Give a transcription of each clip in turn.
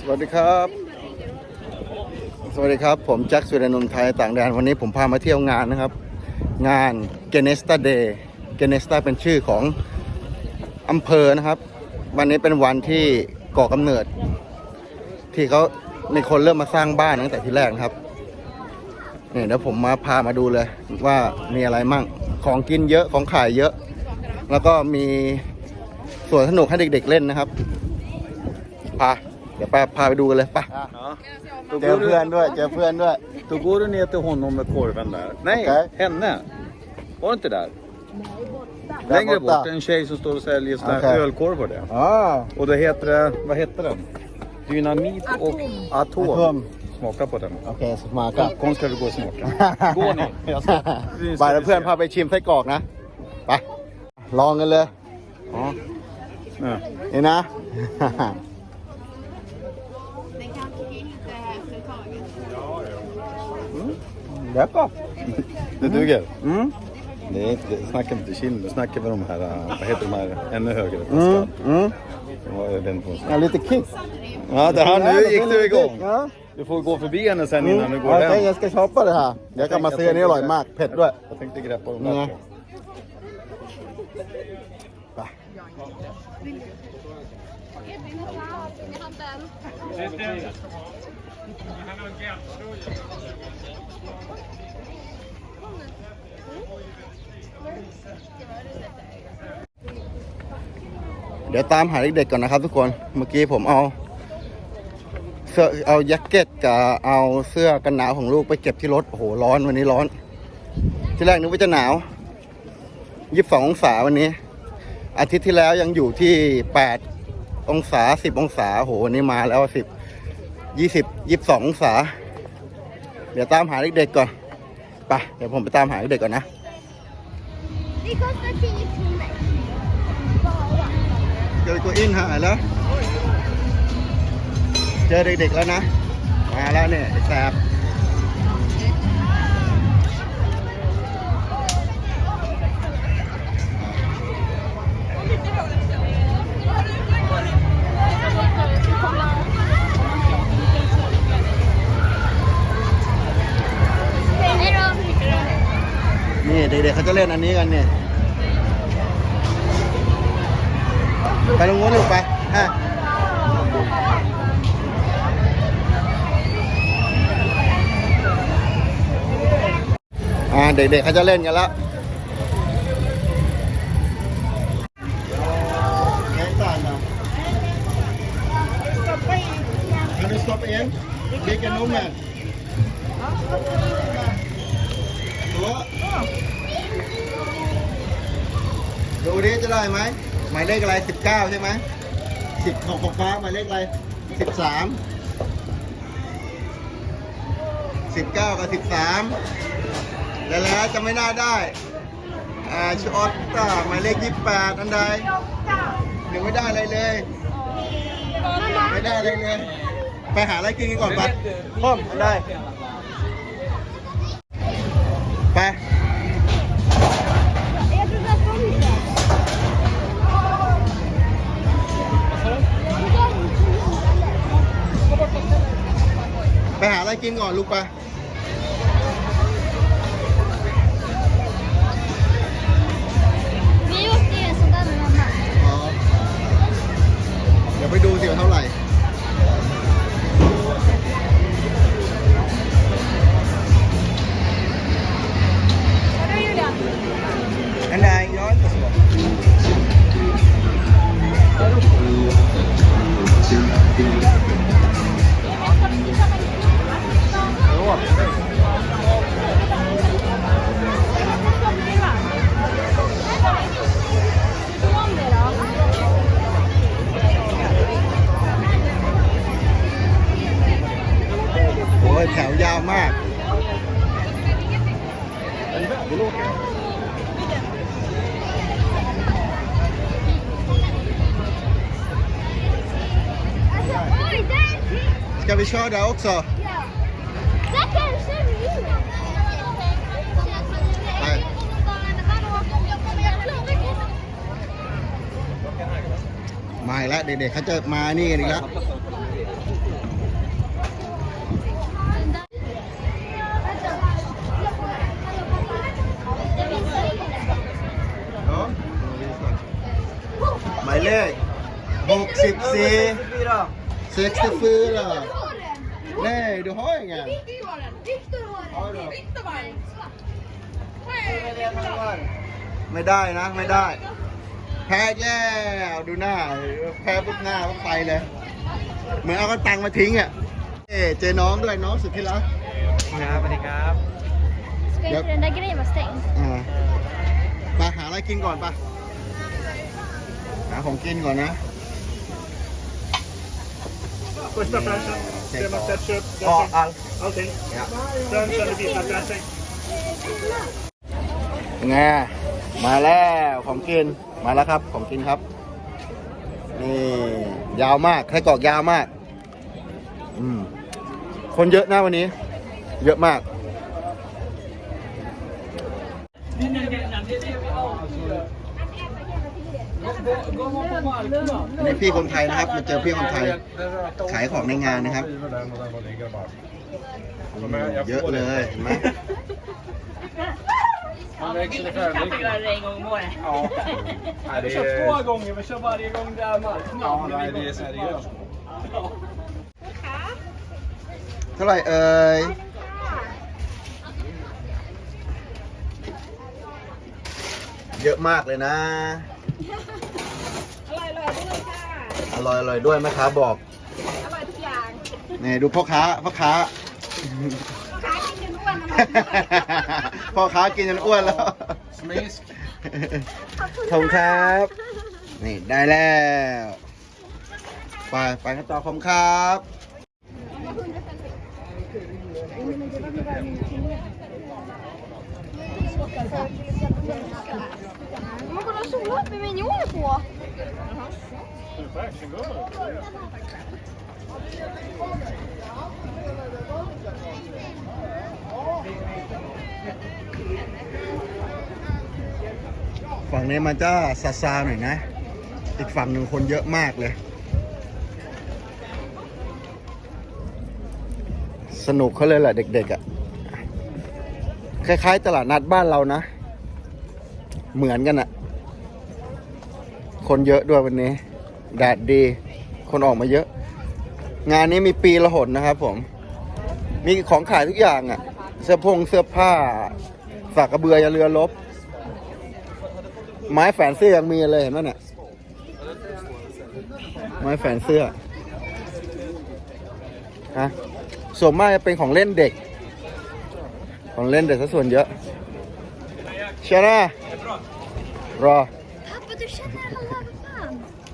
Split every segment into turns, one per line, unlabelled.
สวัสดีครับ สวัสดีครับ ผมแจ็คสุรนนท์ไทยต่างแดนวันนี้ผมพามาเที่ยวงานนะครับ งาน g e n e s t a Day g e n e s t a เป็นชื่อของอำเภอนะครับ วันนี้เป็นวันที่ก่อกำเนิด ที่เขามีคนเริ่มมาสร้างบ้านตั้งแต่ที่แรกครับนี่เดี๋ยวผมมาพามาดูเลยว่ามีอะไรมั่งของกินเยอะของขายเยอะ แล้วก็มีสวนสนุกให้เด็กๆเล่นนะครับพา ดี๋ยวไปพาไปดูกันเลยไป
Ja. Då
เจอ
går,
เพื่อน
du,
ด้วย เจอเพื่อนด้วย
då går du ner till honom med korven där. Nej,
Okej.
henne. Var det inte där?
Där
Längre
borta.
bort, en tjej som står och säljer såna här
Okej.
ölkorvar där.
อ๋อ
Och då heter det, vad heter den? Dynamit och atom.
Atom.
Smaka på den.
โอเคสมากับ
Kom ska vi gå och smaka. Gå ni. Jag ska.
ไปแล้วเพื่อนพาไปชิมไส้กรอกนะ ไป ลองกันเลยอ๋อ
Ja.
นี่นะ
Den kanske inte är förtagen.
เดี๋ยวก็
Det duger.
อืม
Det är inte, snackar inte kind, nu snackar vi de här, äh, vad heter de här, ännu högre
อืม
flaskan.
อืม
De har ju den på sig.
อะลิตคิก
Ja, det här, nu gick du igång.
ja
Du får gå förbi henne sen
อืม
innan du
โอ
går
เค
hem.
ยังสกช็อปป่ะเลยฮะเดี๋ยวกลับมาซื้ออันนี้อร่อยมากเผ็ดด้วย
Jag tänkte greppa dem
Ja.
där.
ไปเดี๋ยวตามหาเด็กๆก่อนนะครับทุกคน เมื่อกี้ผมเอาเสื้อเอาแจ็คเก็ตกับเอาเสื้อกันหนาวของลูกไปเก็บที่รถ โอ้โห ร้อนวันนี้ร้อน ที่แรกนึกว่าจะหนาว ยี่สิบสององศาวันนี้ อาทิตย์ที่แล้วยังอยู่ที่แปดองศาสิบองศาโอ้โหวันนี้มาแล้วสิบยี่สิบยี่สิบสององศา เดี๋ยวตามหาเด็กๆก่อนไปเดี๋ยวผมไปตามหาเด็กๆก่อนนะ
Det kostar 10 kronor. Bara.
เจอตัวอินหายแล้ว เจอเด็กๆแล้วนะ มาแล้วเนี่ยไอ้แสบ เด็กๆเขาจะเล่นอันนี้กันเนี่ยไปตรงนู้นลูกไปฮะอ่าเด็กๆเขาจะเล่นกันแล้ว kan du stoppa in? Vilken nummer? Två. ได้ไหมหมายเลขอะไร19ใช่ไหมสิบของของฟ้าหมายเลขอะไร13 19กับ13แล้วแล้วจะไม่น่าได้อ่าชออตต้าหมายเลข28อันใดหนึ่งไม่ได้อะไรเลยไม่ได้อะไรเลย ไปหาอะไรกินกันก่อนไปพ่อมอันใด กินก่อนลูกไป ดูลูกจะไปช่อดาวก็มาแล้วเด็กๆเขาจะมานี่อีกแล้ว สิบสี่เซ็กซ์ฟือเหรอเน่ดูห้อยไง
Viktor har den. Viktor har den. Viktor var den.
ไม่ได้นะ ไม่ได้ แพ้แย่เอาดูหน้า แพ้ปุ๊บหน้าก็ไปเลย เหมือนเอากระตังมาทิ้งอะเอ้เจอน้องด้วยน้องสุดที่รัก
ครับสวัสดีครับ
Ska inte den där grejen vara stängd?
อ่าไปหาอะไรกินก่อนปะหาของกินก่อนนะ
Första planschen,
sedan
ketchup,
Ja, allt.
Allting.
Ja.
Sen kör vi I'm dressing.
ไงมาแล้วของกินมาแล้วครับของกินครับ นี่ ยาวมากไส้กรอกยาวมาก อืม คนเยอะหน้าวันนี้ เยอะมาก นี่พี่คนไทยนะครับ มาเจอพี่คนไทย ขายของในงานนะครับอืมเยอะเลยเห็นไหม
Vi kör två gånger, vi kör varje gång det är mark. Ja, nej, det är seriöst.
เท่าไหร่เอ่ยเยอะมากเลยนะ อร่อยอร่อยด้วยแม่ค้าบอก
อร่อยทุกอย่าง
นี่ดูพ่อค้าพ่อค้า
ขายกินจนอ้วนอร่อยทุกอย่าง
พ่อค้ากินจนอ้วนแล้วขอบคุณครับ นี่ได้แล้ว ไปไปกันต่อขอบคุณครับ
Man går och sola uppe med jorden på.
ฝั่งนี้มันจะซาซาหน่อยนะ อีกฝั่งหนึ่งคนเยอะมากเลย สนุกเขาเลยแหละเด็กๆอะ่ะ คล้ายๆตลาดนัดบ้านเรานะ เหมือนกันอะ่ะ คนเยอะด้วยวันนี้ แดดดี คนออกมาเยอะ งานนี้มีปีละหนนะครับผม มีของขายทุกอย่างอะ่ะ เสื้อพงเสื้อผ้า สากกระเบือยาเรือลบ ไม้แฝนเสื้อยังมีเลยเห็นไหมเนี่ย ไม้แฝนเสื้อฮะส่วนมากจะเป็นของเล่นเด็ก ของเล่นเด็กซะส่วนเยอะเชียนะรอ
Pappa, du känner alla,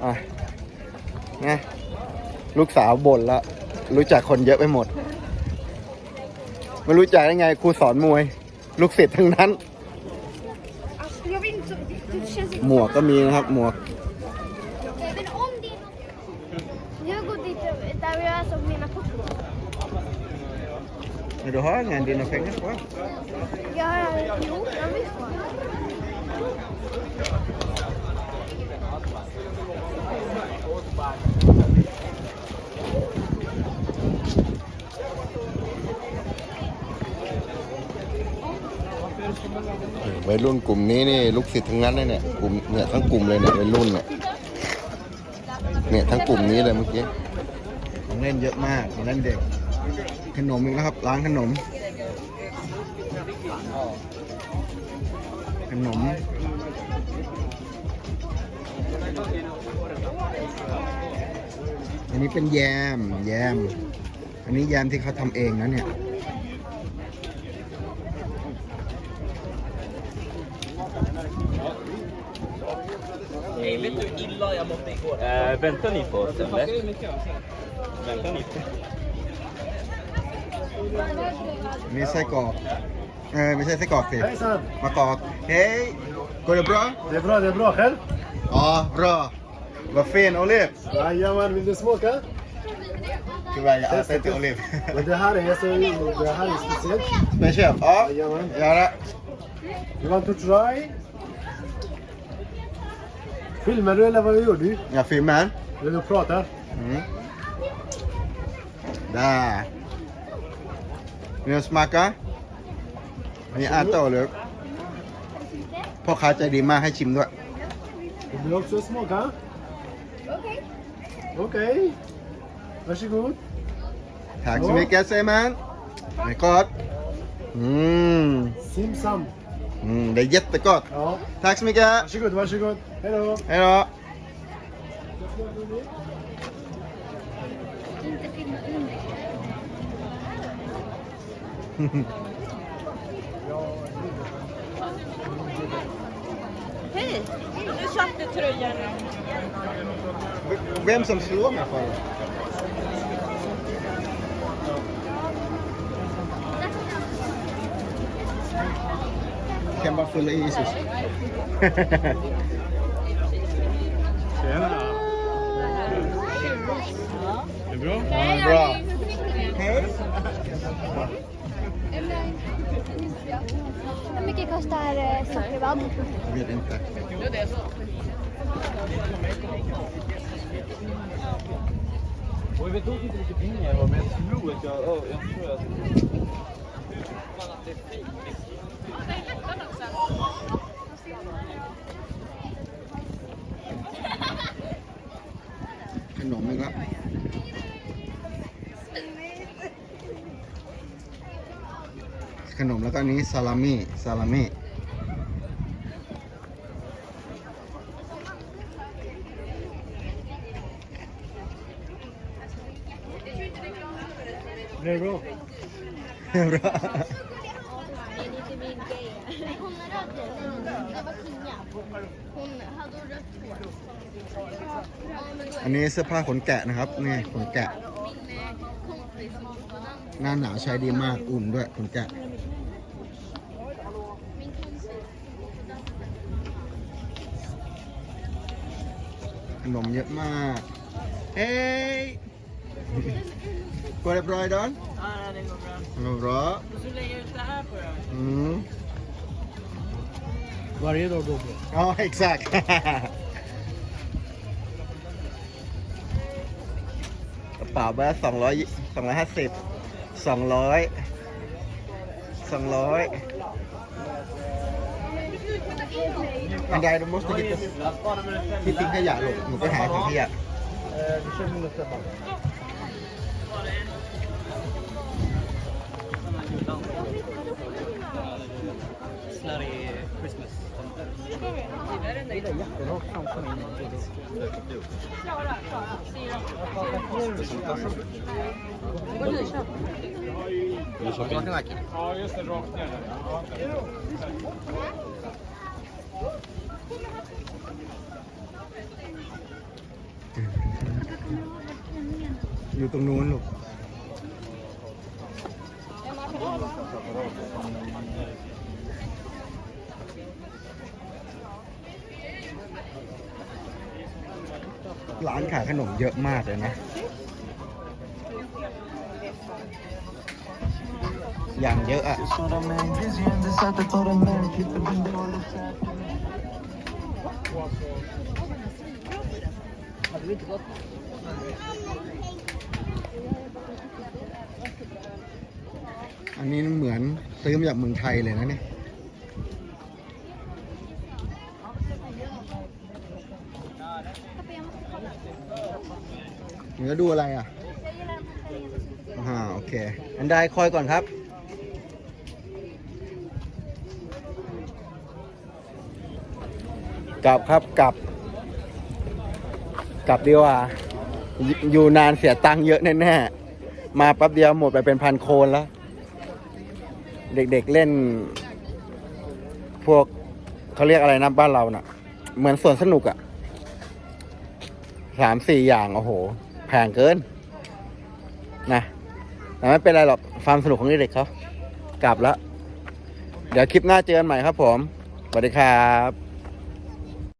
vad
นะลูกสาวบ่นละ รู้จักคนเยอะไปหมด ไม่รู้จักได้ไงครูสอนมวย ลูกศิษย์ทั้งนั้น หมวกก็มีนะครับ หมวก
Men
du har inga dina pengar kvar?
Ja, jo.
วัยรุ่นกลุ่มนี้นี่ลูกศิษย์ทั้งนั้นเลยเนี่ยกลุ่มเนี่ยทั้งกลุ่มเลยเนี่ยวัยรุ่นเนี่ยเนี่ยทั้งกลุ่มนี้เลยเมื่อกี้ของเล่นเยอะมากของเล่นเด็ก ขนมอีกแล้วครับร้านขนม ขนมอันนี้เป็นแยมแยม อันนี้แยมที่เขาทำเองนะเนี่ย
Eh, väntar ni på oss eller? Väntar ni på
มีไส้กรอกเออไม่ใช่ไส้กรอกสิ
Hejsan!
มะกอกเฮ้ย går det bra?
Det är bra, det är bra. Själv?
Ja, bra. Vad fin oliv.
Jajamän, vill du smaka?
Tyvärr, jag äter inte oliv.
Men det här är, så, det här är speciellt.
Speciellt? Ja,
Jajamän.
göra.
You want to try? Filmar du eller vad gör du?
Jag filmar.
Vill du prata?
Mm. Där. Vill du smaka? อันนี้อาโต้เลยพ่อค้าใจดีมากให้ชิมด้วย
Vill du också smaka?
Okej. Varsågod.
Tack så mycket säger man. Det är gott. Mm.
Sim sam.
Mm, det är jättegott.
Ja.
Tack så mycket.
Varsågod, varsågod. Hej då.
Hej då.
Hej! Nu satte tröjan.
Vem som slår mig för? Fylla i Isus.
Tjena. Det är bra.
Nej,
bra.
Hej. Hur mycket kostar sockervadd?
Jag vet inte.
Och jag vet inte vilka pengar jag har, men jag tror att jag... ja, jag tror att...
ขนมอีกแล้วขนมแล้วก็นี้ซาลามีซาลามี่
เรโร
อันนี้เสื้อผ้าขนแกะนะครับ นี่ขนแกะ หน้าหนาวใช้ดีมาก อุ่นด้วยขนแกะ ขนมเยอะมาก เฮ้ย Går det bra idag?
Ja, det går bra.
Det går bra.
Och så lägger jag ut det här på dem.
Mm.
Varje dag går bra.
Ja, exakt. กระเป๋าเบอร์สองร้อยสองร้อยห้าสิบสองร้อยสองร้อยอันใดเรา måste hitta ที่ทิ้งขยะลูกหนูไปหาถังขยะ
Vi kör min nästa band.
Ja, just det. Rakt ner där. Ja.
อยู่ตรงนู้นลูก ร้านขายขนมเยอะมากเลยนะ อย่างเยอะอะอันนี้เหมือนซื้อมาจากเมืองไทยเลยนะเนี่ย เหนือดูอะไรอะอ่าโอเค อันใดคอยก่อนครับ กลับครับกลับ กลับดีกว่าอยู่อยู่นานเสียตังค์เยอะแน่ๆ มาแป๊บเดียวหมดไปเป็นพันโคนแล้ว เด็กๆเล่น พวกเขาเรียกอะไรนะบ้านเราน่ะ เหมือนสวนสนุกอะสามสี่อย่าง โอ้โห แพงเกิน นะแต่ไม่เป็นไรหรอกความสนุกของเด็กเขากลับแล้ว เดี๋ยวคลิปหน้าเจอกันใหม่ครับผมสวัสดีครับ